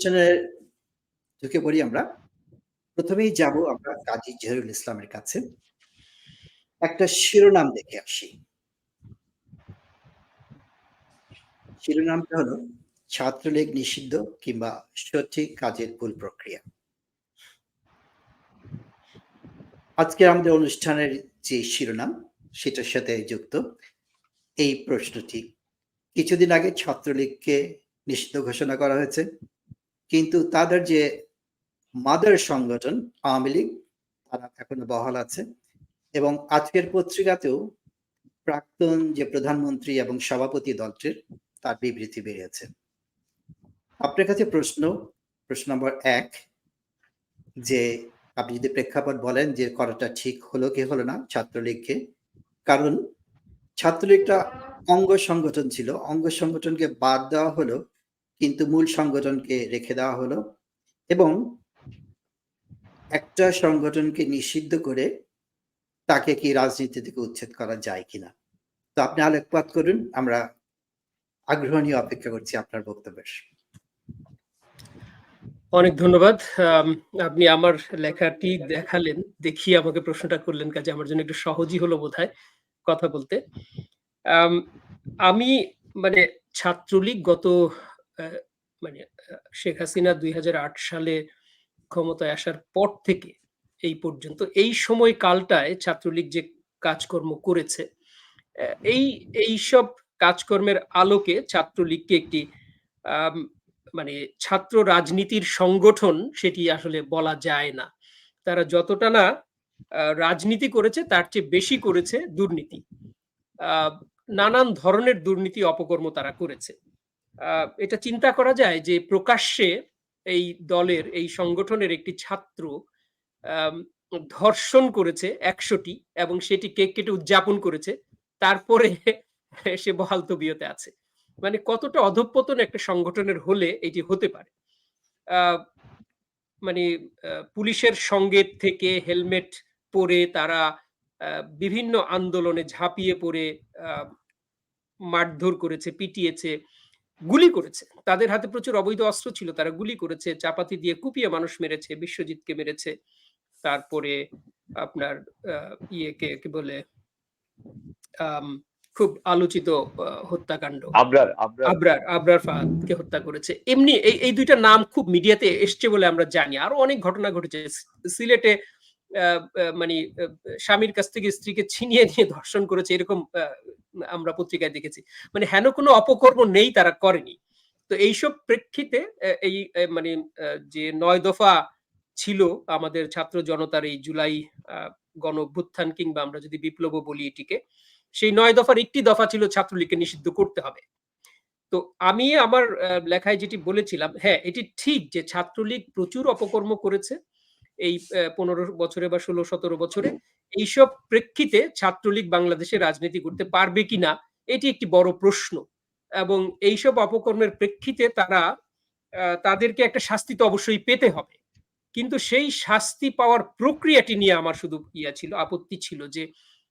অনুষ্ঠানের ঢুকে পড়ি আমরা। প্রথমেই যাব আমরা কাজী জহিরুল ইসলামের কাছে। একটা শিরোনাম দেখে আসি। শিরোনামটা হলো, ছাত্রলীগ নিষিদ্ধ কিংবা সঠিক কাজের ভুল প্রক্রিয়া। আজকে আমাদের অনুষ্ঠানের যে শিরোনাম, সেটার সাথে যুক্ত এই প্রশ্নটি। কিছুদিন আগে ছাত্রলীগকে নিষিদ্ধ ঘোষণা করা হয়েছে। কিন্তু তাদের যে মাদার সংগঠন আওয়ামী লীগ তারা এখনও বহাল আছে এবং আজকের পত্রিকাতেও প্রাক্তন যে প্রধানমন্ত্রী এবং সভাপতি দলটির তার বিবৃতি বেরিয়েছে। আপনার কাছে প্রশ্ন, প্রশ্ন নম্বর এক যে আপনি যদি প্রেক্ষাপট বলেন যে করাটা ঠিক হলো কি হলো না ছাত্রলীগকে? কারণ ছাত্রলীগটা অঙ্গ সংগঠন ছিল। অঙ্গ সংগঠনকে বাদ দেওয়া হলো কিন্তু মূল সংগঠনকে রেখে দেওয়া হলো এবং একটা সংগঠনকে নিষিদ্ধ করে তাকে কি রাজনীতি থেকে উচ্ছেদ করা যায় কিনা? তো আপনি আলোকপাত করুন। আমরা আগ্রহ নিয়ে অপেক্ষা করছি আপনার বক্তব্যের। অনেক ধন্যবাদ। আপনি আমার লেখাটি দেখালেন, দেখিয়ে আমাকে প্রশ্নটা করলেন কাজে আমার জন্য একটু সহজই হলো বোধহয় কথা বলতে। আম মানে ছাত্রলীগ গত মানে শেখ হাসিনা ২০০৮ সালে ক্ষমতায় আসার পর থেকে এই পর্যন্ত এই সময় কালটায় ছাত্রলীগ যে কাজকর্ম করেছে, এই এইসব কাজকর্মের আলোকে ছাত্রলীগকে একটি মানে ছাত্র রাজনীতির সংগঠন সেটি আসলে বলা যায় না। তারা যতটা না রাজনীতি করেছে তার চেয়ে বেশি করেছে দুর্নীতি। নানান ধরনের দুর্নীতি অপকর্ম তারা করেছে। এটা চিন্তা করা যায় যে প্রকাশ্যে এই দলের এই সংগঠনের একটি ছাত্র ধর্ষণ করেছে একশোটি এবং সেটি কেক কেটে উদযাপন করেছে। তারপরে সে বহাল তবিয়তে আছে। মানে কতটা অধঃপতন একটা সংগঠনের হলে এটি হতে পারে। মানে পুলিশের সঙ্গে থেকে হেলমেট পরে তারা বিভিন্ন আন্দোলনে ঝাঁপিয়ে পড়ে মারধর করেছে, পিটিয়েছে, গুলি করেছে। তাদের হাতে প্রচুর অবৈধ অস্ত্র ছিল। তারা গুলি করেছে, চাপাতি দিয়ে কুপিয়ে মানুষ মেরেছে, বিশ্বজিৎকে মেরেছে। তারপরে আপনার ইয়েকে কি বলে? খুব আলোচিত হত্যাকাণ্ড। আবরার, আবরার। ফাহাদকে হত্যা করেছে। এমনি এই, এই ২ নাম খুব মিডিয়াতে এসছে বলে আমরা জানি। আরও অনেক ঘটনা ঘটেছে। সিলেটে মানি স্বামীর কাছ থেকে স্ত্রীকে ছিনিয়ে নিয়ে ধর্ষণ করেছে এরকম আমরা পত্রিকায় দেখেছি। মানে হেন কোনো অপকর্ম নেই তারা করেনি। তো এইসব প্রেক্ষিতে এই মানে যে নয় দফা ছিল আমাদের ছাত্র জনতার এই জুলাই গণ অভ্যুত্থান কিংবা আমরা যদি বিপ্লব বলি এটিকে। সেই নয় দফার একটি দফা ছিল ছাত্রলীগকে নিষিদ্ধ করতে হবে। তো আমি আমার লেখায় যেটি বলেছিলাম, হ্যাঁ, এটি ঠিক যে ছাত্রলীগ প্রচুর অপকর্ম করেছে। এই ১৫ বছরে বা ১৬-১৭ বছরে। এইসব প্রেক্ষিতে ছাত্রলীগ বাংলাদেশে রাজনীতি করতে পারবে কিনা এটি একটি বড় প্রশ্ন। এবং এইসব অপকর্মের প্রেক্ষিতে তারা তাদেরকে একটা শাস্তি তো অবশ্যই পেতে হবে। কিন্তু সেই শাস্তি পাওয়ার প্রক্রিয়াটি নিয়ে আমার শুধু ইয়া ছিল, আপত্তি ছিল যে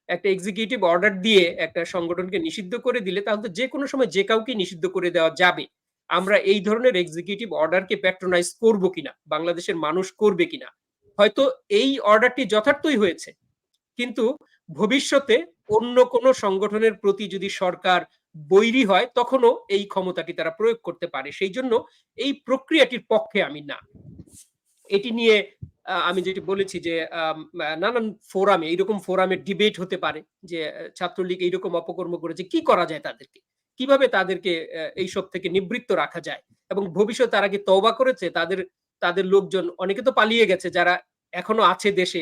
একটা এক্সিকিউটিভ অর্ডার দিয়ে একটা সংগঠনকে নিষিদ্ধ করে দিলে তাহলে তো যেকোনো সময় যে কাউকে নিষিদ্ধ করে দেওয়া যাবে। আমরা এই ধরনের এক্সিকিউটিভ অর্ডারকে প্যাট্রোনাইজ করব কিনা, বাংলাদেশের মানুষ করবে কিনা। হয়তো এই অর্ডারটি যথার্থই হয়েছে। কিন্তু ভবিষ্যতে অন্য কোনো সংগঠনের প্রতি যদি সরকার বৈরী হয়, তখনও এই ক্ষমতাটি তারা প্রয়োগ করতে পারে। সেই জন্য এই প্রক্রিয়াটির পক্ষে আমি না। এটি নিয়ে আমি যেটি বলেছি যে নানান ফোরামে, এইরকম ফোরামে ডিবেট হতে পারে যে ছাত্রলীগ এইরকম অপকর্ম করেছে। কি করা যায় তাদেরকে? কীভাবে তাদেরকে এইসব থেকে নিবৃত্ত রাখা যায়? এবং ভবিষ্যতে তারা কি তওবা করেছে? তাদের তাদের লোকজন, অনেকে তো পালিয়ে গেছে যারা এখনও আছে দেশে।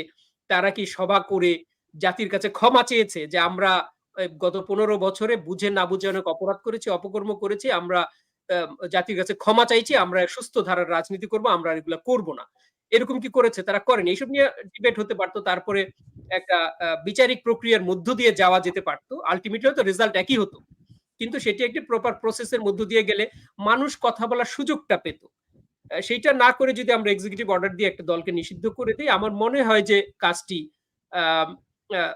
তারা কি সভা করে জাতির কাছে ক্ষমা চেয়েছে যে আমরা গত ১৫ বছরে বুঝে না বুঝে অনেক অপরাধ করেছি, অপকর্ম করেছি। আমরা জাতির কাছে ক্ষমা চাইছি। আমরা সুস্থ ধারার রাজনীতি করব। আমরা এগুলা করব না। এরকম কি করেছে? তারা করেনি। এসব নিয়ে ডিবেট হতে পারতো তারপরে একটা বিচারিক প্রক্রিয়ার মধ্য দিয়ে যাওয়া যেতে পারতো আল্টিমেটলি হয়তো রেজাল্ট একই হতো। কিন্তু সেটি একটি প্রপার প্রসেসের মধ্য দিয়ে গেলে মানুষ কথা বলার সুযোগটা পেত। সেইটা না করে যদি আমরা এক্সিকিউটিভ অর্ডার দিয়ে একটা দলকে নিষিদ্ধ করে দিই, আমার মনে হয় যে কাজটি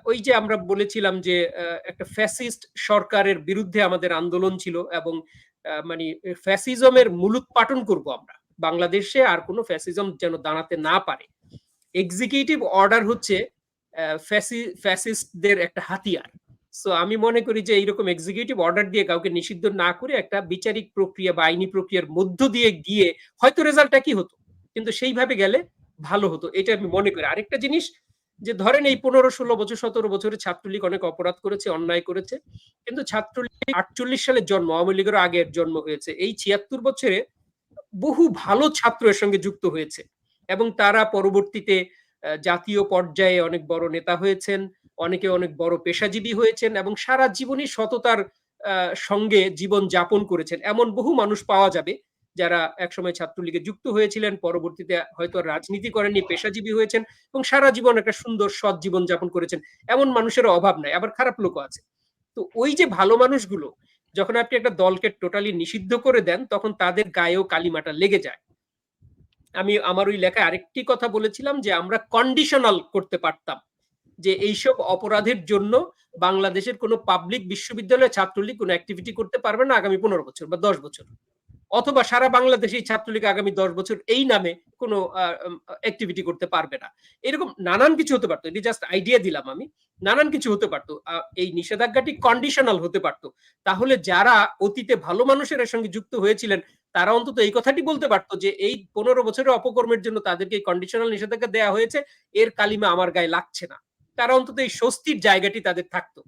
ওই যে আমরা বলেছিলাম যে একটা ফ্যাসিস্ট সরকারের বিরুদ্ধে আমাদের আন্দোলন ছিল এবং মানি ফ্যাসিজমের মূলোৎপাটন করব আমরা। বাংলাদেশে আর কোনো ফ্যাসিজম যেন দাঁড়াতে না পারে এক্সিকিউটিভ অর্ডার হচ্ছে ফ্যাসিস্টদের একটা হাতিয়ার সো আমি মনে করি যে এইরকম এক্সিকিউটিভ অর্ডার দিয়ে কাউকে নিষিদ্ধ না করে একটা বিচারিক প্রক্রিয়া বা আইনি প্রক্রিয়ার মধ্য দিয়ে গিয়ে হয়তো রেজাল্টটা কি হতো? কিন্তু সেইভাবে গেলে ভালো হতো, এটা আমি মনে করি। আরেকটা জিনিস যে ধরেন এই পনেরো, ষোলো বছর, সতেরো বছরে ছাত্রলীগ অনেক অপরাধ করেছে, অন্যায় করেছে, কিন্তু ছাত্রলীগ আটচল্লিশ সালের জন্ম, আওয়ামী লীগের আগের জন্ম হয়েছে। এই ছিয়াত্তর বছরে বহু ভালো ছাত্র এর সঙ্গে যুক্ত হয়েছে এবং তারা পরবর্তীতে জাতীয় পর্যায়ে অনেক বড় নেতা হয়েছেন, অনেকে অনেক বড় পেশাজীবী হয়েছেন এবং সারা জীবনই সততার সঙ্গে জীবন যাপন করেছেন। এমন বহু মানুষ পাওয়া যাবে যারা একসময় ছাত্রলীগে যুক্ত হয়েছিলেন, পরবর্তীতে হয়তো রাজনীতি করেননি, পেশাজীবী হয়েছেন এবং সারা জীবন একটা সুন্দর সৎ জীবন যাপন করেছেন। এমন মানুষের অভাব নাই, আবার খারাপ লোকও আছে। তো ওই যে ভালো মানুষগুলো, যখন আপনি একটা দলকে টোটালি নিষিদ্ধ করে দেন, তখন তাদের গায়েও কালিমাটা লেগে যায়। আমি আমার ওই লেখায় আরেকটি কথা বলেছিলাম যে আমরা কন্ডিশনাল করতে পারতাম যে এইসব অপরাধের জন্য বাংলাদেশের কোনো পাবলিক বিশ্ববিদ্যালয়ের ছাত্রলীগ কোনো অ্যাক্টিভিটি করতে পারবে না আগামী পনেরো বছর বা দশ বছর। অথবা সারা বাংলাদেশেই ছাত্রলীগ আগামী দশ বছর এই নামে কোনো অ্যাক্টিভিটি করতে পারবে না। এরকম নানান কিছু হতে পারতো। এটি জাস্ট আইডিয়া দিলাম আমি। নানান কিছু হতে পারতো। এই নিষেধাজ্ঞাটি কন্ডিশনাল হতে পারতো। তাহলে যারা অতীতে ভালো মানুষের সঙ্গে যুক্ত হয়েছিলেন, তারা অন্তত এই কথাটি বলতে পারতো যে, এই পনেরো বছরের অপকর্মের জন্য তাদেরকে এই কন্ডিশনাল নিষেধাজ্ঞা দেওয়া হয়েছে। এর কালিমা আমার গায়ে লাগছে না। তারা অন্তত এই স্বস্তির জায়গাটি তাদের থাকতো।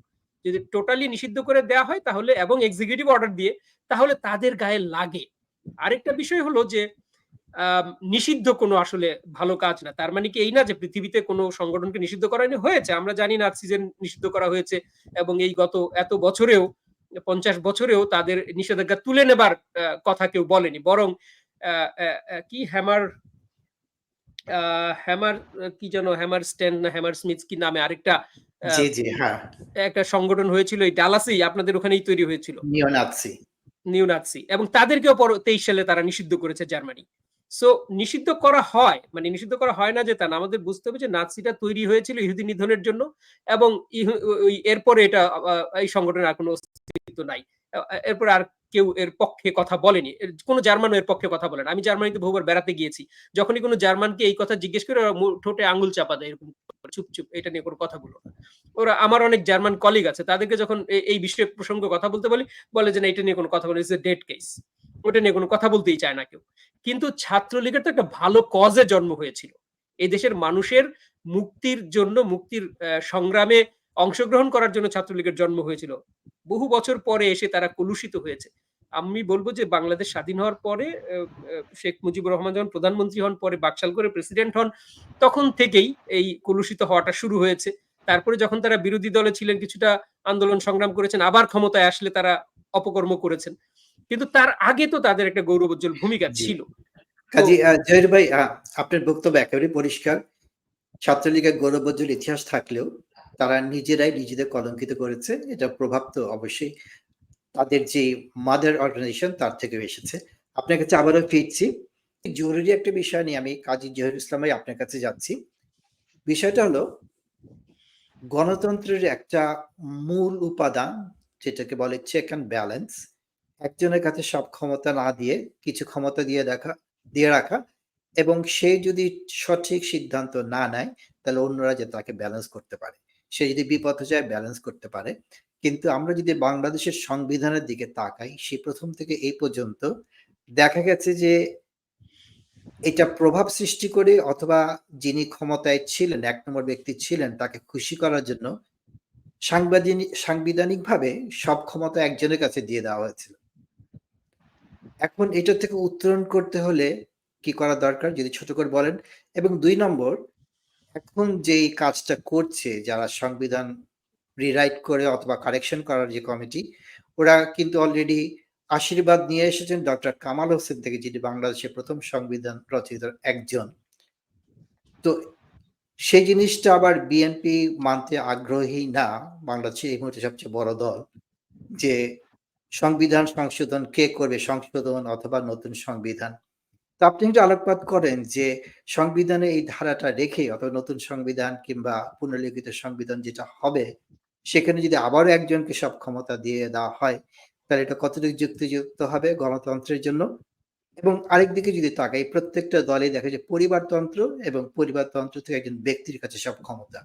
যদি টোটালি নিষিদ্ধ করে দেওয়া হয় তাহলে এবং এক্সিকিউটিভ অর্ডার দিয়ে, তাহলে তাদের গায়ে লাগে। আরেকটা বিষয় হলো যে নিষিদ্ধ কোনো আসলে ভালো কাজ না। তার মানে কি এই না যে পৃথিবীতে কোনো সংগঠনকে নিষিদ্ধ করা হয়েছে? আমরা জানি না সিজন নিষিদ্ধ করা হয়েছে এবং এই গত এত বছরেও, পঞ্চাশ বছরেও তাদের নিষেধাজ্ঞা তুলে নেবার কথা কেউ বলেনি। বরং কি হ্যামার হ্যামার কি যেন হ্যামার স্ট্যান্ড না হ্যামার স্মিথ কি নামে আরেকটা জি জি হ্যাঁ। একটা সংগঠন হয়েছিল এই ডালাসেই আপনাদের ওখানেই তৈরি হয়েছিল। নিওনাৎসি নিওনাৎসি এবং তাদেরকেও পর তেইশ সালে তারা নিষিদ্ধ করেছে জার্মানি। সো নিষিদ্ধ করা হয় মানে নিষিদ্ধ করা হয় না যে তা না, আমাদের বুঝতে হবে যে নাৎসিটা তৈরি হয়েছিল ইহুদি নিধনের জন্য এবং এরপরে এটা এই সংগঠনের আর কোনো অস্তিত্ব নাই। এরপর আর কেউ এর পক্ষে কথা বলেনি। কোনো জার্মানও এর পক্ষে কথা বলেন আমি জার্মানিতে বহুবার বেড়াতে গিয়েছি। যখনই কোনো জার্মানকে এই কথা জিজ্ঞেস করে ওরা ঠোঁটে আঙুল চাপা দেয় এরকম চুপ চুপ, এটা নিয়ে কোনো কথা বলো ওরা, আমার অনেক জার্মান কলিগ আছে, তাদেরকে যখন এই বিষয়ে প্রসঙ্গে কথা বলতে বলি, বলে যে না, এটা নিয়ে কোনো কথা বলে ডেট কেস ওটা নিয়ে কোনো কথা বলতেই চায় না কেউ। কিন্তু ছাত্রলীগের তো একটা ভালো কজে জন্ম হয়েছিল। এই দেশের মানুষের মুক্তির জন্য, মুক্তির সংগ্রামে অংশগ্রহণ করার জন্য ছাত্রলীগের জন্ম হয়েছিল। বহু বছর পরে এসে তারা কলুষিত হয়েছে। আমি বলব যে বাংলাদেশ স্বাধীন হওয়ার পরে শেখ মুজিবুর রহমান যখন প্রধানমন্ত্রী হন, পরে বাকশাল করে প্রেসিডেন্ট হন, তখন থেকেই এই কলুষিত হওয়াটা শুরু হয়েছে। তারপরে যখন তারা বিরোধী দলে ছিলেন, কিছুটা আন্দোলন সংগ্রাম করেছেন, আবার ক্ষমতায় আসলে তারা অপকর্ম করেছেন। কিন্তু তার আগে তো তাদের একটা গৌরবোজ্জ্বল ভূমিকা ছিল। কাজী জহির ভাই আপনার বক্তব্য একেবারে পরিষ্কার। ছাত্রলীগের গৌরবোজ্জ্বল ইতিহাস থাকলেও তারা নিজেরাই নিজেদের কলঙ্কিত করেছে। এটা প্রভাব তো অবশ্যই তাদের যে মাদার অর্গানাইজেশন তার থেকে এসেছে। আপনার কাছে আবারও ফিরছি। জরুরি একটা বিষয় নিয়ে আমি কাজী জহির ইসলামাই আপনার কাছে যাচ্ছি। বিষয়টা হলো গণতন্ত্রের একটা মূল উপাদান যেটাকে বলে চেক অ্যান্ড ব্যালেন্স একজনের কাছে সব ক্ষমতা না দিয়ে, কিছু ক্ষমতা দিয়ে দেখা দিয়ে রাখা এবং সে যদি সঠিক সিদ্ধান্ত না নেয়, তাহলে অন্যরা যে তাকে ব্যালেন্স করতে পারে। সে যদি বিপথে যায় ব্যালেন্স করতে পারে। কিন্তু আমরা যদি বাংলাদেশের সংবিধানের দিকে তাকাই, সে প্রথম থেকে এই পর্যন্ত দেখা গেছে যে এটা প্রভাব সৃষ্টি করে অথবা যিনি ক্ষমতায় ছিলেন, এক নম্বর ব্যক্তি ছিলেন, তাকে খুশি করার জন্য সাংবিধানিক সাংবিধানিকভাবে সব ক্ষমতা একজনের কাছে দিয়ে দেওয়া হয়েছিল। এখন এটা থেকে উত্তরণ করতে হলে কি করা দরকার? যদি ছোট করে বলেন। এবং দুই নম্বর, এখন যে কাজটা করছে, যারা সংবিধান রিরাইট করে অথবা কারেকশন করার যে কমিটি ওরা কিন্তু অলরেডি আশীর্বাদ নিয়ে এসেছেন। ডক্টর কামাল হোসেন থেকে, যিনি বাংলাদেশের প্রথম সংবিধান রচিত একজন। তো সেই জিনিসটা আবার বিএনপি মানতে আগ্রহী না। বাংলাদেশে এই মুহূর্তে সবচেয়ে বড় দল। যে সংবিধান সংশোধন কে করবে? সংশোধন অথবা নতুন সংবিধান? তো আপনি একটু আলোকপাত করেন যে সংবিধানে এই ধারাটা রেখে অথবা নতুন সংবিধান কিংবা পুনর্লিখিত সংবিধান যেটা হবে, সেখানে যদি আবারও একজনকে সব ক্ষমতা দিয়ে দেওয়া হয়, তাহলে এটা কতটুকু যুক্তিযুক্ত হবে গণতন্ত্রের জন্য? এবং আরেকদিকে যদি তাকাই প্রত্যেকটা দলে দেখা যায় পরিবারতন্ত্র এবং পরিবারতন্ত্র থেকে একজন ব্যক্তির কাছে সব ক্ষমতা।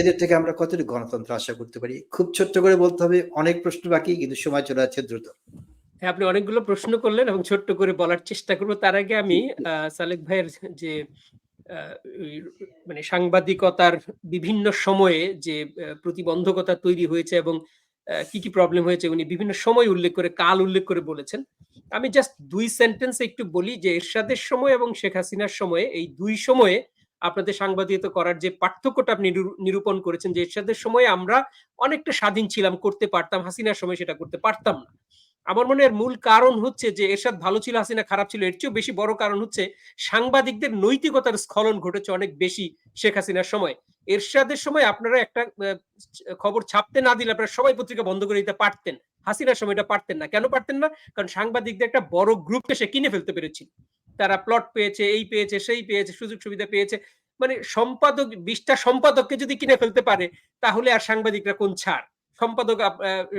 এদের থেকে আমরা কতটুকু গণতন্ত্র আশা করতে পারি? খুব ছোট্ট করে বলতে হবে অনেক প্রশ্ন বাকি কিন্তু সময় চলে যাচ্ছে দ্রুত। হ্যাঁ আপনি অনেকগুলো প্রশ্ন করলেন এবং ছোট্ট করে বলার চেষ্টা করব। তার আগে আমি সালেক ভাইয়ের যে মানে সাংবাদিকতার বিভিন্ন সময়ে যে প্রতিবন্ধকতা তৈরি হয়েছে এবং কি কি প্রবলেম হয়েছে উনি বিভিন্ন সময় উল্লেখ করে কাল উল্লেখ করে বলেছেন। আমি জাস্ট দুই সেন্টেন্স একটু বলি যে এরশাদের সময় এবং শেখ হাসিনার সময়ে এই দুই সময়ে আপনাদের সাংবাদিকতা করার যে পার্থক্যটা আপনি নিরু- নিরূপণ করেছেন যে এরশাদের সময় আমরা অনেকটা স্বাধীন ছিলাম, করতে পারতাম, হাসিনার সময় সেটা করতে পারতাম না। আমার মনে হয় মূল কারণ হচ্ছে যে এরশাদ ভালো ছিল, হাসিনা খারাপ ছিল, এর চেয়েও বেশি বড় কারণ হচ্ছে সাংবাদিকদের নৈতিকতার স্খলন ঘটেছে অনেক বেশি শেখ হাসিনার সময়। এরশাদের সময় আপনারা একটা খবর ছাপতে না দিলে আপনারা সবাই পত্রিকা বন্ধ করে দিতে পারতেন। হাসিনার সময় এটা পারতেন না। কেন পারতেন না? কারণ সাংবাদিকদের একটা বড় গ্রুপকে সে কিনে ফেলতে পেরেছিল। তারা প্লট পেয়েছে, এই পেয়েছে, সেই পেয়েছে, সুযোগ সুবিধা পেয়েছে। মানে সম্পাদক, বিশটা সম্পাদককে যদি কিনে ফেলতে পারে, তাহলে আর সাংবাদিকরা কোন ছাড়? সম্পাদক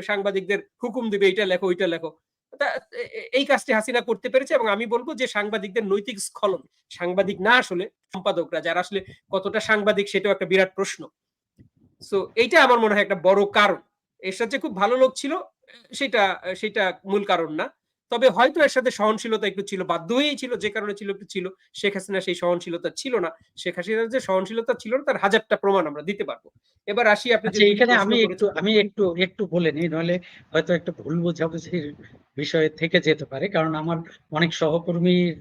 সাংবাদিকদের হুকুম দিবে এটা লেখো, ওইটা লেখো। এই কাজটি হাসিনা করতে পেরেছে এবং আমি বলব যে সাংবাদিকদের নৈতিক স্খলন, সাংবাদিক না আসলে সম্পাদকরা, যারা আসলে কতটা সাংবাদিক সেটাও একটা বিরাট প্রশ্ন। সো এইটা আমার মনে হয় একটা বড় কারণ। এর সাথে খুব ভালো লোক ছিল, সেটা সেটা মূল কারণ না। তবে হয়তো এর সাথে সহনশীলতা একটু ছিল বাধ্য হয়েই ছিল যে কারণে ছিল একটু ছিল শেখ হাসিনা সেই সহনশীলতা ছিল না। শেখ হাসিনার যে সহনশীলতা ছিল না তার হাজারটা প্রমাণ আমরা দিতে পারব। এবার আসি আপনি আচ্ছা এখানে আমি একটু আমি একটু একটু বলে নিই নইলে হয়তো একটা ভুল বোঝাবুঝির বিষয়ে থেকে যেতে পারে কারণ আমার অনেক সহকর্মীর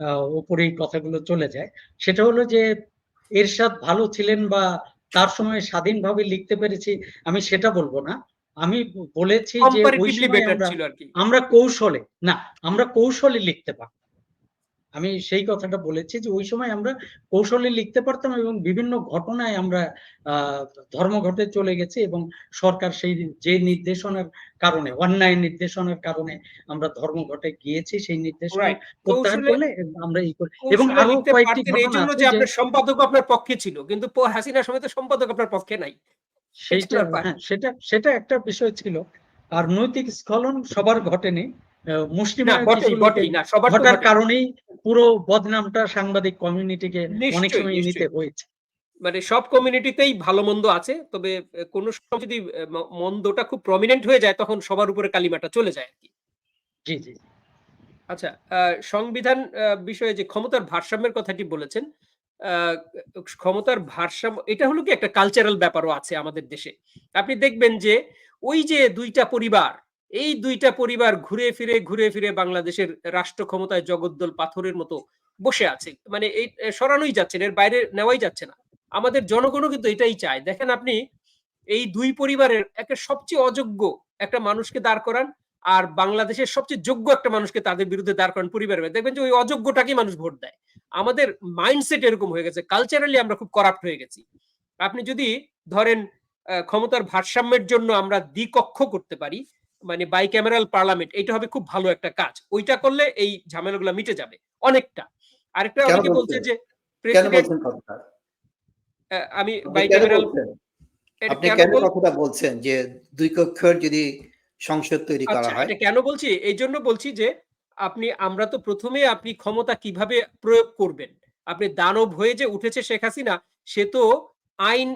আহ, উপরেই কথাগুলো চলে যায়। সেটা হলো যে এরশাদ ভালো ছিলেন বা তার সময় স্বাধীনভাবে লিখতে পেরেছি আমি সেটা বলব না। আমি বলেছি যে আমরা কৌশলে না আমরা কৌশলে লিখতে পারতাম। আমি সেই কথাটা বলেছি যে ওই সময় আমরা কৌশলে লিখতে পারতাম এবং বিভিন্ন ঘটনায় আমরা ধর্মঘটে চলে গেছি এবং সরকার সেই যে নির্দেশনার কারণে অন্যায় নির্দেশনার কারণে আমরা ধর্মঘটে গিয়েছি সেই নির্দেশনা প্রত্যাহার করলে আমরা করি। এবং আরও কয়েকটি ঘটনা সম্পাদক আপনার পক্ষে ছিল কিন্তু হাসিনার সময় তো সম্পাদক আপনার পক্ষে নাই। ব্যাপার। হ্যাঁ সেটা সেটা একটা বিষয় ছিল। আর নৈতিক স্খলন সবার ঘটেনি। তো ঘটার কারণেই পুরো বদনামটা সাংবাদিক কমিউনিটিকে অনেক সময় নিতে হয়েছে। মানে সব কমিউনিটিতেই ভালো মন্দ আছে তবে কোনো সময় যদি মন্দটা খুব প্রমিনেন্ট হয়ে যায় তখন সবার উপরে কালিমাটা চলে যায় আর কি। জি জি। আচ্ছা আহ, সংবিধান বিষয়ে যে ক্ষমতার ভারসাম্যের কথাটি বলেছেন ক্ষমতার ভারসাম্য, এটা হলো কি একটা কালচারাল ব্যাপারও আছে আমাদের দেশে। আপনি দেখবেন যে ওই যে দুইটা পরিবার, এই দুইটা পরিবার ঘুরে ফিরে ঘুরে ফিরে বাংলাদেশের রাষ্ট্র ক্ষমতায় জগদ্দল পাথরের মতো বসে আছে। মানে এই সরানোই যাচ্ছে এর বাইরে নেওয়াই যাচ্ছে না। আমাদের জনগণও কিন্তু এটাই চায়। দেখেন আপনি, এই দুই পরিবারের একটা সবচেয়ে অযোগ্য একটা মানুষকে দাঁড় করান আর বাংলাদেশের সবচেয়ে যোগ্য একটা মানুষকে তাদের বিরুদ্ধে দাঁড় করান পরিবারের দেখবেন যে ওই অযোগ্যটাকেই মানুষ ভোট দেয়। আমাদের মাইন্ডসেট এরকম হয়ে গেছে। কালচারালি আমরা খুব করাপ্ট হয়ে গেছি। আপনি যদি ধরেন ক্ষমতার ভারসাম্যের জন্য আমরা দ্বিকক্ষ করতে পারি মানে বাই ক্যামেরাল পার্লামেন্ট এটা হবে খুব ভালো একটা কাজ। ওইটা করলে এই ঝামেলাগুলো মিটে যাবে অনেকটা। আরেকটা অনেকে বলছে? যে আমি বাই ক্যামেরাল? আপনি কেন কথাটা বলছেন যে দুই কক্ষের যদি সংসদ তৈরি করা আচ্ছা হয়। কেন বলছি? এই জন্য বলছি যে আপনি আমরা তো প্রথমে আপনি ক্ষমতা কীভাবে প্রয়োগ করবেন? আপনি দানব হয়ে যে উঠেছে শেখ হাসিনা সে তো আইন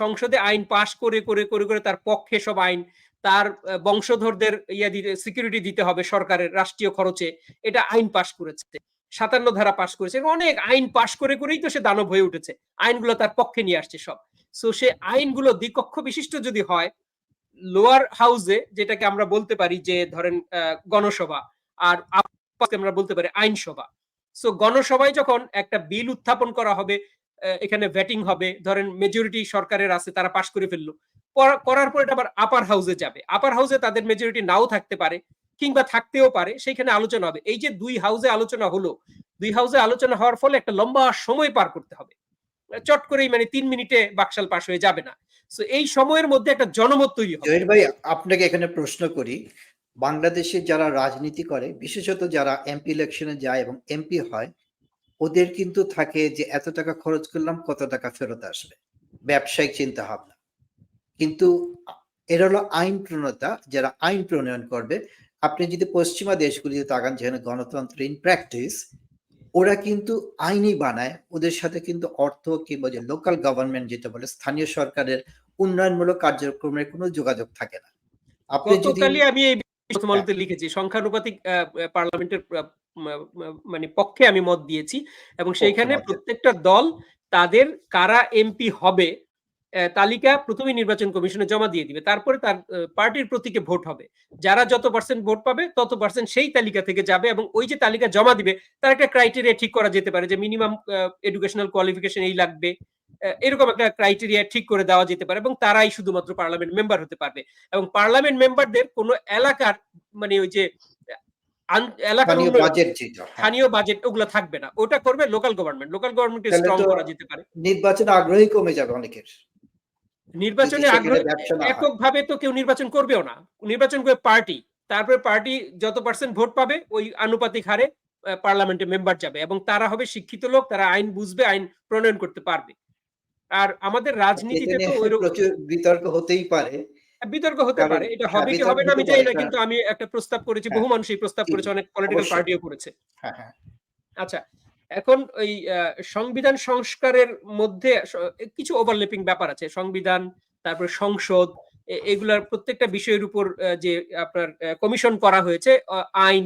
সংসদে আইন পাশ করে করে করে করে তার পক্ষে সব আইন তার বংশধরদের ইয়া দিতে সিকিউরিটি দিতে হবে সরকারের রাষ্ট্রীয় খরচে। এটা আইন পাশ করেছে সাতান্ন ধারা পাশ করেছে। অনেক আইন পাশ করে করেই তো সে দানব হয়ে উঠেছে। আইনগুলো তার পক্ষে নিয়ে আসছে সব। সো সে আইনগুলো দ্বিকক্ষ বিশিষ্ট যদি হয় লোয়ার হাউসে যেটাকে আমরা বলতে পারি যে ধরেন গণসভা, আর আমরা বলতে পারি আইনসভা। সো গণসভায় যখন একটা বিল উত্থাপন করা হবে এখানে ভ্যাটিং হবে, ধরেন মেজরিটি সরকারের আছে, তারা পাশ করে ফেলল করার পর এটা আবার আপার হাউসে যাবে। আপার হাউসে তাদের মেজরিটি নাও থাকতে পারে, কিংবা থাকতেও পারে সেখানে আলোচনা হবে। এই যে দুই হাউসে আলোচনা হলো, দুই হাউসে আলোচনা হওয়ার ফলে একটা লম্বা সময় পার করতে হবে। চট করেই মানে তিন মিনিটে বাকশাল পাশ হয়ে যাবে না। সো এই সময়ের মধ্যে একটা জনমত তৈরি হবে। জহির ভাই, আপনাকে এখানে প্রশ্ন করি। বাংলাদেশে যারা রাজনীতি করে, বিশেষত যারা এমপি ইলেকশনে যায় এবং এমপি হয়, ওদের কিন্তু থাকে যে, এত টাকা খরচ করলাম, কত টাকা ফেরত আসবে? ব্যবসায়িক চিন্তা ভাবনা কিন্তু এর হলো আইন প্রণতা, যারা আইন প্রণয়ন করবে। আপনি যদি পশ্চিমা দেশগুলিতে তাকান, যেখানে গণতন্ত্র ইন প্র্যাকটিস ওরা কিন্তু আইনই বানায়। ওদের সাথে কিন্তু অর্থ কিংবা যে লোকাল গভর্নমেন্ট যেটা বলে, স্থানীয় সরকারের উন্নয়নমূলক কার্যক্রমের কোনো যোগাযোগ থাকে না। আপনি যদি আমি এই আলোতে লিখেছি। সংখ্যানুপাতিক পার্লামেন্টের মানে পক্ষে আমি মত দিয়েছি এবং সেইখানে প্রত্যেকটা দল তাদের কারা এমপি হবে তালিকা প্রথমে নির্বাচন কমিশনে জমা দিয়ে দিবে। তারপরে তার পার্টির প্রতীকে ভোট হবে। যারা যত পার্সেন্ট ভোট পাবে তত পার্সেন্ট সেই তালিকা থেকে যাবে এবং ওই যে তালিকা জমা দিবে তার একটা ক্রাইটেরিয়া ঠিক করা যেতে পারে যে মিনিমাম এডুকেশনাল কোয়ালিফিকেশন এই লাগবে। এরকম একটা ক্রাইটেরিয়া ঠিক করে দেওয়া যেতে পারে এবং তারাই শুধুমাত্র পার্লামেন্ট মেম্বার হতে পারবে। এবং পার্লামেন্ট মেম্বারদের কোনো এলাকার মানে ওই যে আন- এলাকার স্থানীয় বাজেট যেটা হ্যাঁ। স্থানীয় বাজেট ওগুলো থাকবে না। ওটা করবে local government local government strong করা যেতে পারে। নির্বাচনে আগ্রহী কমে যাবে অনেকের। নির্বাচনে আগ্রহ ব্যবসা না। এককভাবে তো কেউ নির্বাচন করবেও না। নির্বাচন করবে পার্টি তারপরে পার্টি যত পার্সেন্ট ভোট পাবে ওই আনুপাতিক হারে পার্লামেন্টে মেম্বার যাবে এবং তারা হবে শিক্ষিত লোক তারা আইন বুঝবে আইন প্রণয়ন করতে পারবে। আর আমাদের রাজনীতিতে তো ওই প্রচুর বিতর্ক হতেই পারে। বিতর্ক হতে পারে এটা হ্যাঁ, হবে কি হবে না আমি জানি না কিন্তু আমি একটা প্রস্তাব করেছি হ্যাঁ। বহু মানুষ এই প্রস্তাব করেছে অনেক পলিটিক্যাল পার্টিও করেছে। হ্যাঁ হ্যাঁ। আচ্ছা এখন ওই সংবিধান সংস্কারের মধ্যে কিছু ওভারল্যাপিং ব্যাপার আছে সংবিধান তারপর সংসদ এগুলার প্রত্যেকটা বিষয়ের উপর যে আপনার কমিশন করা হয়েছে আইন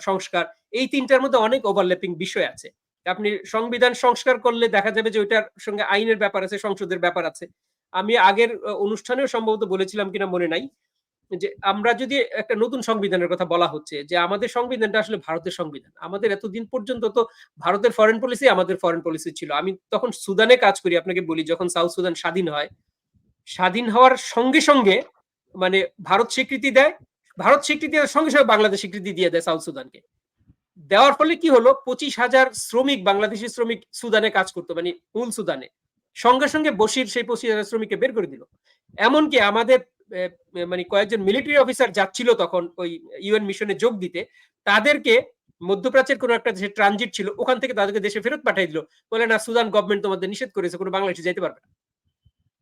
সংস্কার এই তিনটার মধ্যে অনেক ওভারল্যাপিং বিষয় আছে। আপনি সংবিধান সংস্কার করলে দেখা যাবে যে ওইটার সঙ্গে আইনের ব্যাপার আছে, সংসদের ব্যাপার আছে। আমি আগের অনুষ্ঠানেও সম্ভবত বলেছিলাম কিনা মনে নাই যে আমরা যদি একটা নতুন সংবিধানের কথা বলা হচ্ছে যে আমাদের সংবিধানটা আসলে ভারতের সংবিধান। আমাদের এতদিন পর্যন্ত তো ভারতের ফরেন পলিসি আমাদের ফরেন পলিসি ছিল। আমি তখন সুদানে কাজ করি, আপনাকে বলি, যখন সাউথ সুদান স্বাধীন হয়, স্বাধীন হওয়ার সঙ্গে সঙ্গে মানে ভারত স্বীকৃতি দেয়, ভারত স্বীকৃতি দেওয়ার সঙ্গে সঙ্গে বাংলাদেশ স্বীকৃতি দিয়ে দেয় সাউথ সুদানকে। দেওয়ার ফলে কি হলো? পঁচিশ হাজার শ্রমিক বাংলাদেশি শ্রমিক সুদানে কাজ করতো মানে মূল সুদানে। সঙ্গে সঙ্গে বসির সেই পঁচিশ হাজার শ্রমিককে বের করে দিল। এমনকি আমাদের মানে কয়েকজন মিলিটারি অফিসার যাচ্ছিল তখন ওই ইউএন মিশনে যোগ দিতে, তাদেরকে মধ্যপ্রাচ্যের কোনো একটা দেশে ট্রানজিট ছিল, ওখান থেকে তাদেরকে দেশে ফেরত পাঠিয়ে দিল। বলে, না, সুদান গভর্নমেন্ট তোমাদের নিষেধ করেছে, কোনো বাংলাদেশে যাইতে পারবে না।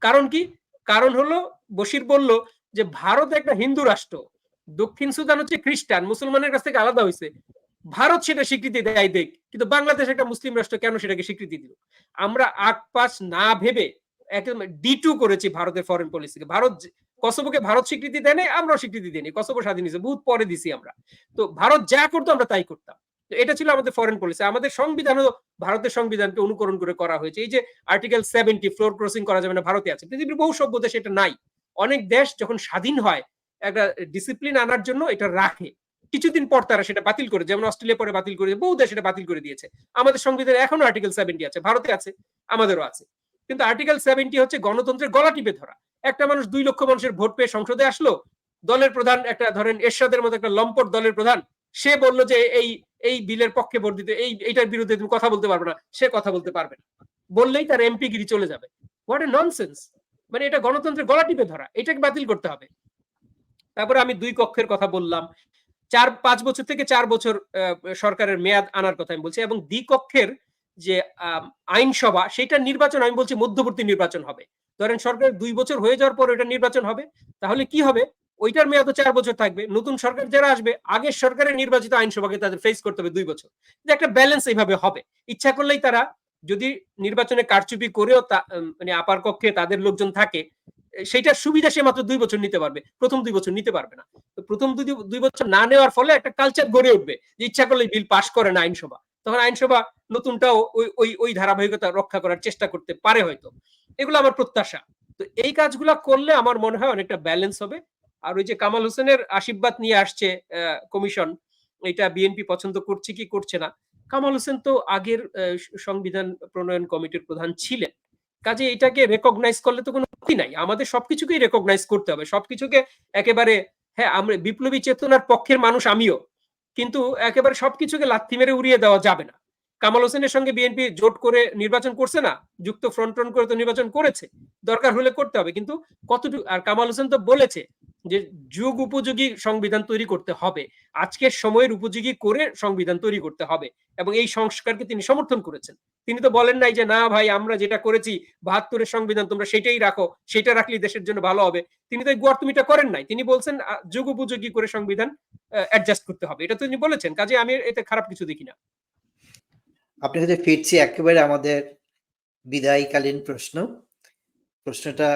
কারণ কি? কারণ হলো, বশির বলল যে, ভারত একটা হিন্দু রাষ্ট্র। দক্ষিণ সুদান হচ্ছে খ্রিস্টান, মুসলমানের কাছ থেকে আলাদা হয়েছে ভারত সেটা স্বীকৃতি দেয়, দেখ। কিন্তু বাংলাদেশ একটা মুসলিম রাষ্ট্র, কেন সেটাকে স্বীকৃতি দিল? আমরা পাশ না ভেবে একদম ডি টু করেছি ভারতের ফরেন পলিসিকে ভারত কসোভোকে ভারত স্বীকৃতি দেয় নাই আমরাও স্বীকৃতি দিইনি। কসোভো স্বাধীন হয়েছে, বহুত পরে দিছি আমরা। তো ভারত যা করতো আমরা তাই করতাম। এটা ছিল আমাদের ফরেন পলিসি আমাদের সংবিধানও ভারতের সংবিধানকে অনুকরণ করে করা হয়েছে। এই যে আর্টিকেল সেভেন্টি ফ্লোর ক্রসিং করা যাবে না ভারতে আছে। পৃথিবীর বহু সভ্য দেশে এটা নাই। অনেক দেশ যখন স্বাধীন হয়, একটা ডিসিপ্লিন আনার জন্য এটা রাখে। কিছুদিন পর তারা সেটা বাতিল করে, যেমন অস্ট্রেলিয়া পরে বাতিল করে, বহু দেশ এটা বাতিল করে দিয়েছে। আমাদের সংবিধানে এখনও আর্টিকেল সেভেন্টি আছে, ভারতে আছে, আমাদেরও আছে। কিন্তু আর্টিকেল সেভেন্টি হচ্ছে গণতন্ত্রের গলা টিপে ধরা। একটা মানুষ দুই লক্ষ মানুষের ভোট পেয়ে সংসদে আসলো, দলের প্রধান একটা ধরেন এরশাদের মতো একটা লম্পট দলের প্রধান, সে বলল যে এই এই বিলের পক্ষে ভোট দিতে, এই, এইটার বিরুদ্ধে তুমি কথা বলতে পারবে না, সে কথা বলতে পারবে না। বললেই তার এমপি গিরি চলে যাবে। হোয়াট এ ননসেন্স মানে এটা গণতন্ত্রের গলা টিপে ধরা, এটাকে বাতিল করতে হবে। তারপরে আমি দুই কক্ষের কথা বললাম চার, পাঁচ বছর থেকে চার বছর সরকারের মেয়াদ আনার কথা আমি বলছি এবং দ্বিকক্ষের যে আইনসভা সেটা নির্বাচন আমি বলছি মধ্যবর্তী নির্বাচন হবে। ধরেন সরকার দুই বছর হয়ে যাওয়ার পর এটা নির্বাচন হবে, তাহলে কি হবে? ওইটার মেয়াদ চার বছর থাকবে। নতুন সরকার যারা আসবে, আগের সরকারের নির্বাচিত আইনসভাকে তাদের ফেস করতে হবে দুই বছর। একটা ব্যালেন্স এইভাবে হবে। ইচ্ছা করলেই তারা যদি নির্বাচনে কারচুপি করেও তা- মানে আপার কক্ষে তাদের লোকজন থাকে সেইটার সুবিধা সে মাত্র দুই বছর নিতে পারবে। প্রথম দুই বছর নিতে পারবে না। তো প্রথম দুই দুই বছর না নেওয়ার ফলে একটা কালচার গড়ে উঠবে যে ইচ্ছা করলে বিল পাশ করে না আইনসভা। তখন আইনসভা নতুনটাও ওই ওই ওই ধারাবাহিকতা রক্ষা করার চেষ্টা করতে পারে হয়তো। এগুলো আমার প্রত্যাশা। তো এই কাজগুলা করলে আমার মনে হয় অনেকটা ব্যালেন্স হবে। আর ওই যে কামাল হোসেনের আশীর্বাদ নিয়ে আসছে কমিশন এটা বিএনপি পছন্দ করছে কি করছে না, কামাল হোসেন তো আগের সংবিধান প্রণয়ন কমিটির প্রধান ছিলেন। কাজে এটাকে রেকগনাইজ করলে তো কোনো ক্ষতি নাই। আমাদের সবকিছুকেই রেকগনাইজ করতে হবে। সবকিছুকে একেবারে হ্যাঁ আমরা বিপ্লবী চেতনার পক্ষের মানুষ আমিও। কিন্তু একেবারে সবকিছুকে লাথি মেরে উড়িয়ে দেওয়া যাবে না। কামাল হোসেনের সঙ্গে বিএনপি জোট করে নির্বাচন করছে না, যুক্ত ফ্রন্ট ফ্রন্ট করে তো নির্বাচন করেছে, দরকার হলে করতে হবে। কিন্তু কতটুকু, আর কামাল হোসেন তো বলেছে যে যুগ উপযোগী সংবিধান তৈরি করতে হবে, আজকের সময়ের উপযোগী করে সংবিধান তৈরি করতে হবে এবং এই সংস্কারকে তিনি সমর্থন করেছেন। তিনি তো বলেন নাই যে, না ভাই, আমরা যেটা করেছি, বাহাত্তরের সংবিধান তোমরা সেটাই রাখো, সেটা রাখলে দেশের জন্য ভালো হবে। তিনি তো গোয়ার্তুমিটা করেন নাই। তিনি বলছেন যুগ উপযোগী করে সংবিধান অ্যাডজাস্ট করতে হবে। এটা তো তিনি বলেছেন, কাজে আমি এতে খারাপ কিছু দেখি না। আপনার কাছে ফিরছি একেবারে আমাদের বিদায়কালীন প্রশ্ন। প্রশ্নটা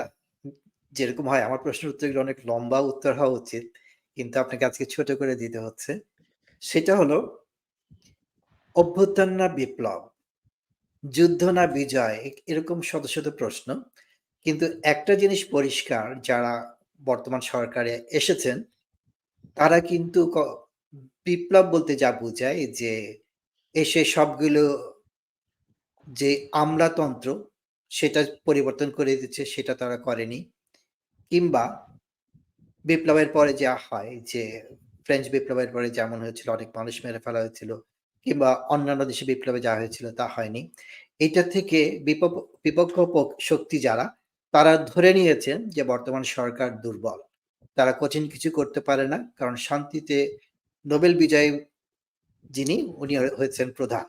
যেরকম হয়, আমার প্রশ্নের উত্তরগুলো অনেক লম্বা উত্তর হওয়া উচিত, কিন্তু আপনাকে আজকে ছোট করে দিতে হচ্ছে। সেটা হলো, অভ্যুত্থান না বিপ্লব, যুদ্ধ না বিজয় এরকম শত শত প্রশ্ন। কিন্তু একটা জিনিস পরিষ্কার, যারা বর্তমান সরকারে এসেছেন, তারা কিন্তু বিপ্লব বলতে যা বোঝায় যে এসে সবগুলো যে আমলাতন্ত্র, সেটা পরিবর্তন করে দিচ্ছে, সেটা তারা করেনি। কিংবা বিপ্লবের পরে যা হয়, যে ফ্রেঞ্চ বিপ্লবের পরে যেমন হয়েছিল, অনেক মানুষ মেরে ফেলা হয়েছিল, কিংবা অন্যান্য দেশে বিপ্লবে যা হয়েছিল তা হয়নি। এটা থেকে বিপক্ষ শক্তি যারা, তারা ধরে নিয়েছেন যে বর্তমান সরকার দুর্বল। তারা কঠিন কিছু করতে পারে না, কারণ শান্তিতে নোবেল বিজয়ী যিনি, উনি হয়েছেন প্রধান।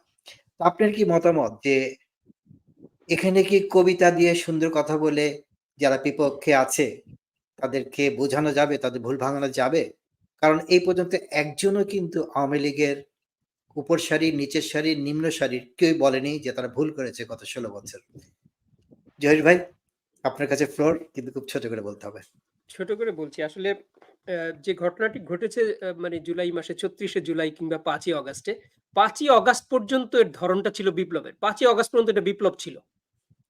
আপনার কি মতামত যে এখানে কি কবিতা দিয়ে সুন্দর কথা বলে যারা বিপক্ষে আছে, তাদেরকে বোঝানো যাবে, তাদের ভুল ভাঙানো যাবে? কারণ এই পর্যন্ত একজনও কিন্তু আওয়ামী লীগের উপর সারির নিচের সারির নিম্ন সারির কেউ বলেনি যে তারা ভুল করেছে গত ষোলো বছর। জহির ভাই, আপনার কাছে ফ্লোর কিন্তু খুব ছোট করে বলতে হবে। ছোট করে বলছি, আসলে যে ঘটনাটি ঘটেছে মানে জুলাই মাসে, ছত্রিশে জুলাই কিংবা পাঁচই অগাস্টে, পাঁচই অগাস্ট পর্যন্ত এর ধরনটা ছিল বিপ্লবের। পাঁচই অগাস্ট পর্যন্ত এটা বিপ্লব ছিল।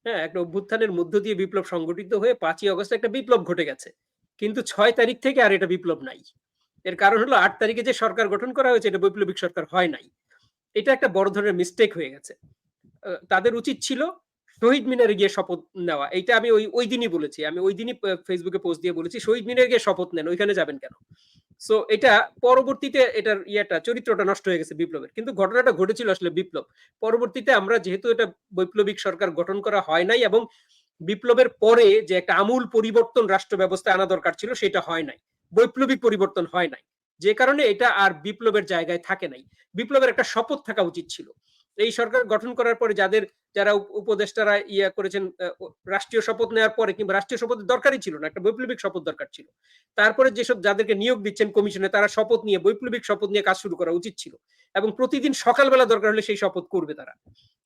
হ্যাঁ একটা অভ্যুত্থানের মধ্য দিয়ে বিপ্লব সংগঠিত হয়ে পাঁচই অগস্ট একটা বিপ্লব ঘটে গেছে। কিন্তু ছয় তারিখ থেকে আর এটা বিপ্লব নাই। এর কারণ হলো আট তারিখে যে সরকার গঠন করা হয়েছে, এটা বৈপ্লবিক সরকার হয় নাই। এটা একটা বড় ধরনের মিস্টেক হয়ে গেছে। তাদের উচিত ছিল শহীদ মিনারে গিয়ে শপথ নেওয়া। এইটা আমি ওই ওই দিনই বলেছি। আমি ওই দিনই ফেসবুকে পোস্ট দিয়ে বলেছি, শহীদ মিনারে গিয়ে শপথ নেন, ওইখানে যাবেন কেন? সো এটা পরবর্তীতে এটার ইয়েটা, চরিত্রটা নষ্ট হয়ে গেছে বিপ্লবের। কিন্তু ঘটনাটা ঘটেছিল আসলে বিপ্লব। পরবর্তীতে আমরা যেহেতু এটা বৈপ্লবিক সরকার গঠন করা হয় নাই এবং বিপ্লবের পরে যে একটা আমূল পরিবর্তন রাষ্ট্র ব্যবস্থায় আনা দরকার ছিল, সেটা হয় নাই। বৈপ্লবিক পরিবর্তন হয় নাই। যে কারণে এটা আর বিপ্লবের জায়গায় থাকে নাই। বিপ্লবের একটা শপথ থাকা উচিত ছিল। এই সরকার গঠন করার পরে যাদের যারা উপদেষ্টারা ইয়া করেছেন রাষ্ট্রীয় শপথ নেওয়ার পরে কিংবা রাষ্ট্রীয় শপথের দরকারই ছিল না, একটা বৈপ্লবিক শপথ দরকার ছিল। তারপরে যেসব যাদেরকে নিয়োগ দিচ্ছেন কমিশনে, তারা শপথ নিয়ে, বৈপ্লবিক শপথ নিয়ে কাজ শুরু করা উচিত ছিল এবং প্রতিদিন সকালবেলা দরকার হলে সেই শপথ করবে তারা।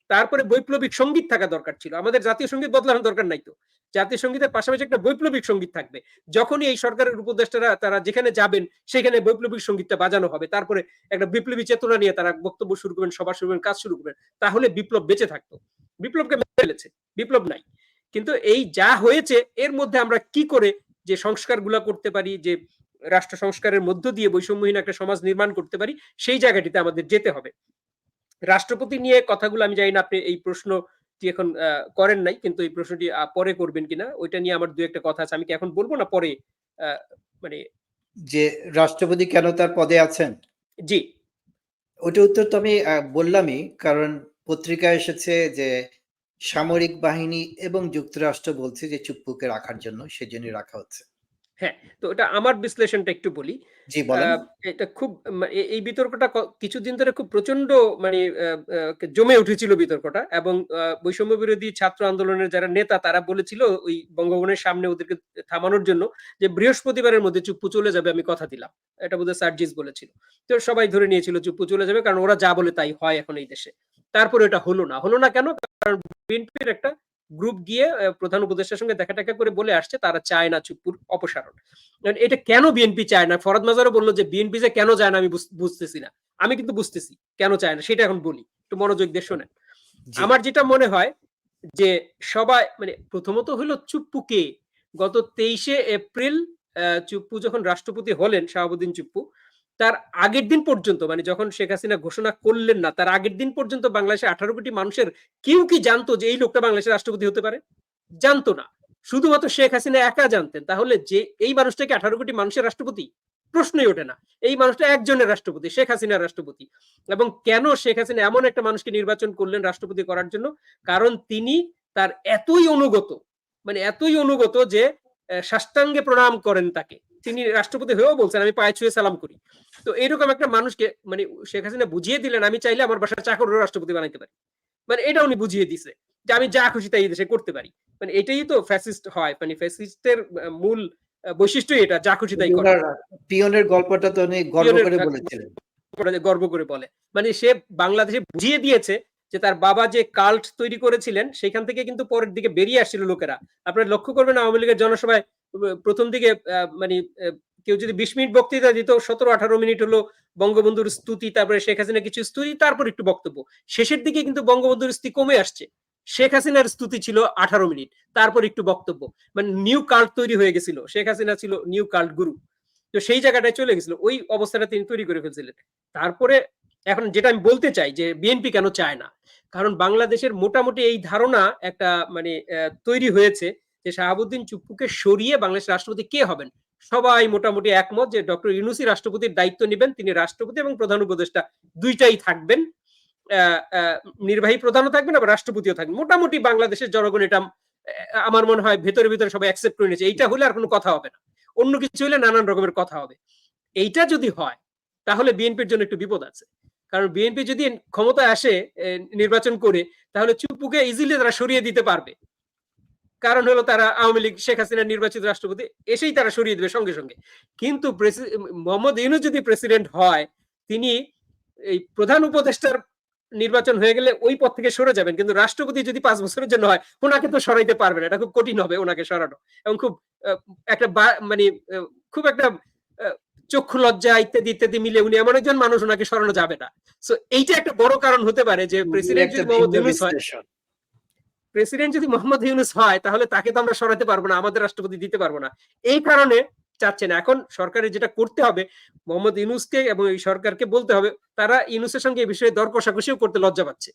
তারপরে বৈপ্লবিক সংগীত থাকা দরকার ছিল। আমাদের জাতীয় সংগীত বদলানোর দরকার নাই তো। জাতীয় সঙ্গীতের পাশাপাশি একটা বৈপ্লবিক সংগীত থাকবে। যখনই এই সরকারের উপদেষ্টারা তারা যেখানে যাবেন, সেখানে বৈপ্লবিক সঙ্গীতটা বাজানো হবে। তারপরে একটা বিপ্লবী চেতনা নিয়ে তারা বক্তব্য শুরু করবেন, সভা শুরু করবেন, কাজ শুরু করবেন, তাহলে বিপ্লব বেঁচে থাকতো। বিপ্লবকে মেরে ফেলেছে বিপ্লব নাই। কিন্তু এই যা হয়েছে এর মধ্যে আমরা কি করে যে সংস্কারগুলো করতে পারি যে রাষ্ট্র সংস্কারের মধ্য দিয়ে বৈষম্যহীন একটা সমাজ নির্মাণ করতে পারি সেই জায়গাটিতে আমাদের যেতে হবে। রাষ্ট্রপতি নিয়ে কথাগুলো আমি জানি না আপনি এই প্রশ্নটি এখন করেন নাই কিন্তু এই প্রশ্নটি পরে করবেন কিনা ওইটা নিয়ে আমার দু একটা কথা আছে আমি কি এখন বলব না পরে আহ, মানে যে রাষ্ট্রপতি কেন তার পদে আছেন? জি। ওটা উত্তর তো আমি বললামই কারণ পত্রিকায় এসেছে যে, সামরিক বাহিনী এবং যুক্তরাষ্ট্র বলছে যে, চুপ্পুকে রাখার জন্য সেজন্য রাখা হচ্ছে। হ্যাঁ তো এটা আমার বিশ্লেষণটা একটু বলি। জি বলেন। এটা খুব এই বিতর্কটা কিছুদিন ধরে খুব প্রচণ্ড মানে জমে উঠেছিল বিতর্কটা এবং বৈষম্য বিরোধী ছাত্র আন্দোলনের যারা নেতা তারা বলেছিল ওই বঙ্গভবনের সামনে ওদেরকে থামানোর জন্য যে বৃহস্পতিবারের মধ্যে চুপ্পু চলে যাবে আমি কথা দিলাম। এটা বোধহয় সার্জিস বলেছিল। তো সবাই ধরে নিয়েছিল চুপ্পু চলে যাবে কারণ ওরা যা বলে তাই হয় এখন এই দেশে। তারপরে এটা হলো না। হলো না কেন? কারণ বিএনপির একটা গ্রুপ গিয়ে প্রধান উপদেষ্টার সঙ্গে দেখা টাকা করে বলে আসছে তারা চায় না চুপ্পুর অপসারণ। এটা কেন বিএনপি চায় না? ফরদ মাজারও বলল যে বিএনপি যে কেন চায় না আমি বুঝতেছি না। আমি কিন্তু বুঝতেছি কেন চায় না সেটা এখন বলি। একটু মনোযোগ দিয়ে শোনেন। আমার যেটা মনে হয় যে সবাই মানে প্রথমত হলো চুপ্পুকে গত তেইশে এপ্রিল আহ, চুপ্পু যখন রাষ্ট্রপতি হলেন শাহাবুদ্দিন চুপ্পু তার আগের দিন পর্যন্ত মানে যখন শেখ হাসিনা ঘোষণা করলেন না, তার আগের দিন পর্যন্ত বাংলাদেশে আঠারো কোটি মানুষের কেউ কি জানতো যে এই লোকটা বাংলাদেশের রাষ্ট্রপতি হতে পারে? জানতো না। শুধুমাত্র শেখ হাসিনা একা জানতেন। তাহলে যে এই মানুষটাকে আঠারো কোটি মানুষের রাষ্ট্রপতি? প্রশ্নই ওঠে না। এই মানুষটা একজনের রাষ্ট্রপতি, শেখ হাসিনার রাষ্ট্রপতি। এবং কেন শেখ হাসিনা এমন একটা মানুষকে নির্বাচন করলেন রাষ্ট্রপতি করার জন্য? কারণ তিনি তার এতই অনুগত মানে এতই অনুগত যে সাষ্টাঙ্গে প্রণাম করেন তাকে। তিনি রাষ্ট্রপতি হয়েও বলছেন আমি পায়ে ছুঁয়ে সালাম করি। তো এইরকম একটা মানুষকে মানে শেখ হাসিনা বুঝিয়ে দিলেন আমি চাইলে আমার বাসার চাকরও রাষ্ট্রপতি বানাইতে পারি। মানে এটা উনি বুঝিয়ে দিছে যে আমি যা খুশি তাই দেশে করতে পারি। মানে এটাই তো ফ্যাসিস্ট হয় মানে ফ্যাসিস্টের মূল আহ, বৈশিষ্ট্য এটা যা খুশি তাই করা। পিয়নের গল্পটা তো উনি গর্ব করে বলেছিলেন। গর্ব করে বলে। মানে সে বাংলাদেশে বুঝিয়ে দিয়েছে যে তার বাবা যে কাল্ট তৈরি করেছিলেন সেখান থেকে কিন্তু পরের দিকে বেরিয়ে আসছিল লোকেরা। আপনারা লক্ষ্য করবেন আওয়ামী লীগের জনসভায় প্রথম দিকে মানে কেউ যদি বিশ মিনিট বক্তৃতা দিত, সতেরো, আঠারো মিনিট হলো বঙ্গবন্ধুর স্তুতি, তারপরে শেখ হাসিনা কিছু স্তুতি, তারপর একটু বক্তব্য। শেষের দিকে কিন্তু বঙ্গবন্ধুর স্তুতি কমে আসছে। শেখ হাসিনার স্তুতি ছিল আঠারো মিনিট, তারপর একটু বক্তব্য। মানে নিউ কার্ড তৈরি হয়ে গেছিল। শেখ হাসিনা ছিল নিউ কার্ড গুরু। তো সেই জায়গাটায় চলে গেছিল। ওই অবস্থাটা তিনি তৈরি করে ফেলছিলেন। তারপরে এখন যেটা আমি বলতে চাই যে, বিএনপি কেন চায় না? কারণ বাংলাদেশের মোটামুটি এই ধারণা একটা মানে তৈরি হয়েছে যে শাহাবুদ্দিন চুপ্পুকে সরিয়ে বাংলাদেশ রাষ্ট্রপতি কে হবেন? সবাই মোটামুটি একমত যে ডক্টর ইউনুসি রাষ্ট্রপতির দায়িত্ব নেবেন, তিনি রাষ্ট্রপতি এবং প্রধান উপদেষ্টা দুইটাই থাকবেন। নির্বাহী প্রধানও থাকবেন, আবার রাষ্ট্রপতিও থাকবেন। মোটামুটি বাংলাদেশের জনগণ এটা আমার মনে হয় ভেতরে ভেতরে সবাই অ্যাকসেপ্ট করে নিয়েছে। এইটা হলে আর কোনো কথা হবে না। অন্য কিছু হলে নানান রকমের কথা হবে। এইটা যদি হয়, তাহলে বিএনপির জন্য একটু বিপদ আছে। কারণ বিএনপি যদি ক্ষমতায় আসে নির্বাচন করে, তাহলে চুপ্পুকে ইজিলি তারা সরিয়ে দিতে পারবে। কারণ হলো তারা আওয়ামী লীগ শেখ হাসিনা নির্বাচিত রাষ্ট্রপতি এসেই তারা সরিয়ে দেবে সঙ্গে সঙ্গে। কিন্তু মোহাম্মদ ইউনুস যদি প্রেসিডেন্ট হয় তিনি এই প্রধান উপদেষ্টার নির্বাচন হয়ে গেলে ওই পদ থেকে সরে যাবেন। কিন্তু রাষ্ট্রপতি যদি পাঁচ বছরের জন্য হয় ওনাকে তো সরাইতে পারবে না। এটা খুব কঠিন হবে ওনাকে সরানো। এবং খুব একটা মানে খুব একটা আহ, চক্ষু লজ্জা ইত্যাদি ইত্যাদি মিলে উনি এমন একজন মানুষ ওনাকে সরানো যাবে না। সো এইটা একটা বড় কারণ হতে পারে যে প্রেসিডেন্ট যদি মোহাম্মদ ইউনুস হয়। প্রেসিডেন্ট যদি মোহাম্মদ ইউনুস হয়, তাহলে তাকে তো আমরা সরাতে পারব না, আমাদের রাষ্ট্রপতি দিতে পারব না। এই কারণে চাচ্ছে না এখন সরকারের যেটা করতে হবে, মোহাম্মদ ইউনুসকে এবং এই সরকারকে বলতে হবে, তারা ইউনুসের সঙ্গে এই বিষয়ে দর কষাকষিও করতে লজ্জা পাচ্ছে।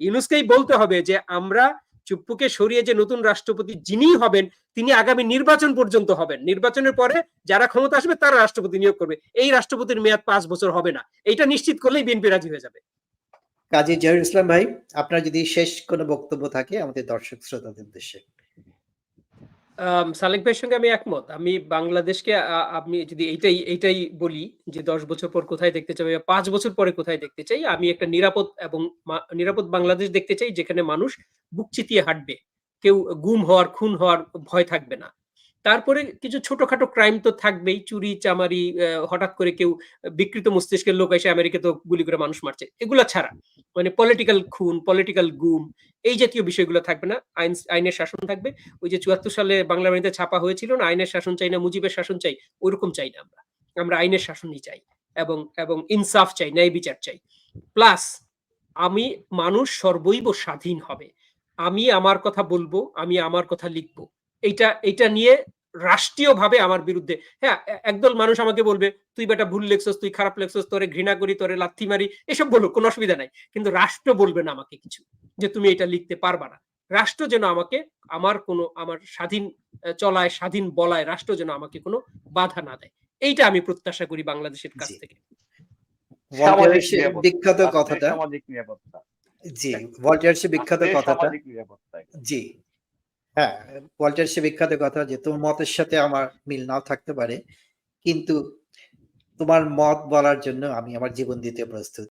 ইউনুসকেই বলতে হবে যে, আমরা চুপ্পুকে সরিয়ে যে নতুন রাষ্ট্রপতি যিনি হবেন, তিনি আগামী নির্বাচন পর্যন্ত হবেন। নির্বাচনের পরে যারা ক্ষমতা আসবে, তারা রাষ্ট্রপতি নিয়োগ করবে। এই রাষ্ট্রপতির মেয়াদ পাঁচ বছর হবে না। এটা নিশ্চিত করলেই বিএনপি রাজি হয়ে যাবে। কাজী জহির ইসলাম ভাই, আপনার যদি শেষ কোনো বক্তব্য থাকে আমাদের দর্শক শ্রোতাদের উদ্দেশ্যে। সালেক ভাইয়ের সঙ্গে আমি একমত। আমি বাংলাদেশকে আমি যদি এইটাই এইটাই বলি যে দশ বছর পর কোথায় দেখতে চাই বা পাঁচ বছর পরে কোথায় দেখতে চাই, আমি একটা নিরাপদ এবং নিরাপদ বাংলাদেশ দেখতে চাই যেখানে মানুষ বুক চিতিয়ে হাঁটবে। কেউ গুম হওয়ার, খুন হওয়ার ভয় থাকবে না। তারপরে কিছু ছোটখাটো ক্রাইম তো থাকবেই। চুরি, চামারি হঠাৎ করে কেউ বিকৃত মস্তিষ্কের লোক এসে আমেরিকা তো গুলি করে মানুষ মারছে। এগুলা ছাড়া। মানে পলিটিক্যাল খুন পলিটিক্যাল গুম এই জাতীয় বিষয়গুলো থাকবে না। আইন, আইনের শাসন থাকবে। ওই যে চুয়াত্তর সালে বাংলা বাণীতে ছাপা হয়েছিল না, আইনের শাসন চাই না, মুজিবের শাসন চাই ওইরকম চাই না আমরা। আমরা আইনের শাসনই চাই এবং এবং ইনসাফ চাই, ন্যায় বিচার চাই। প্লাস আমি মানুষ সর্বৈব স্বাধীন হবে। আমি আমার কথা বলব, আমি আমার কথা লিখব। এইটা এইটা নিয়ে রাষ্ট্রীয়ভাবে আমার বিরুদ্ধে। হ্যাঁ একদল মানুষ আমাকে বলবে তুই বেটা ভুল লেখছস তুই খারাপ লেখছস তোরে ঘৃণা করি তোরে লাথি মারি এসব বলুক কোনো অসুবিধা নাই। কিন্তু রাষ্ট্র বলবে না আমাকে কিছু যে তুমি এটা লিখতে পারবা না। রাষ্ট্র যেন আমাকে আমার কোনো আমার স্বাধীন চলায় স্বাধীন বলায় রাষ্ট্র যেন আমাকে কোনো বাধা না দেয়। এইটা আমি প্রত্যাশা করি বাংলাদেশের কাছ থেকে। বিখ্যাত কথাটা। সামাজিক জি বিখ্যাত কথাটা। জি। হ্যাঁ ওয়াল্টার সে বিখ্যাত কথা যে তোমার মতের সাথে আমার মিল নাও থাকতে পারে। কিন্তু তোমার মত বলার জন্য আমি আমার জীবন দিতে প্রস্তুত।